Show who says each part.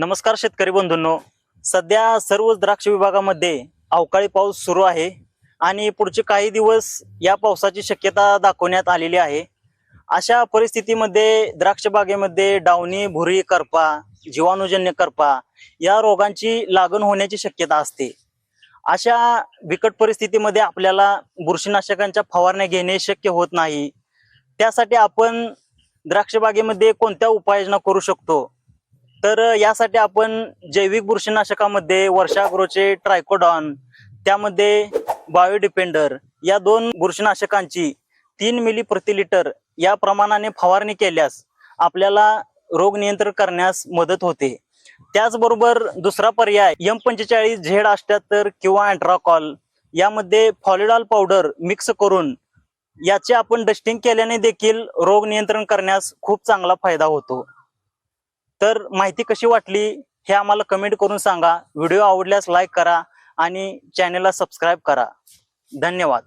Speaker 1: नमस्कार शेतकरी बंधूंनो. सध्या सर्वच द्राक्ष विभागामध्ये अवकाळी पाऊस सुरू आहे आणि पुढचे काही दिवस या पावसाची शक्यता दाखवण्यात आलेली आहे. अशा परिस्थितीमध्ये द्राक्ष बागेमध्ये डावणी भुरी करपा जीवाणूजन्य करपा या रोगांची लागण होण्याची शक्यता असते. अशा बिकट परिस्थितीमध्ये आपल्याला बुरशीनाशकांच्या फवारण्या घेणे शक्य होत नाही. त्यासाठी आपण द्राक्षबागेमध्ये कोणत्या उपाययोजना करू शकतो? तर यासाठी आपण जैविक बुरशीनाशकामध्ये वर्षाग्रोचे ट्रायकोडॉन त्यामध्ये बायोडिपेंडर या दोन बुरशीनाशकांची तीन मिली प्रति लिटर या प्रमाणाने फवारणी केल्यास आपल्याला रोग नियंत्रण करण्यास मदत होते. त्याचबरोबर दुसरा पर्याय एम पंचेचाळीस झेड अष्ट्याहत्तर किंवा अँट्राकॉल यामध्ये फॉलिडॉल पावडर मिक्स करून याचे आपण डस्टिंग केल्याने देखील रोग नियंत्रण करण्यास खूप चांगला फायदा होतो. तर माहिती कशी वाटली हे आम्हाला कमेंट करून सांगा. व्हिडिओ आवडल्यास लाईक करा आणि चॅनेलला सबस्क्राईब करा. धन्यवाद.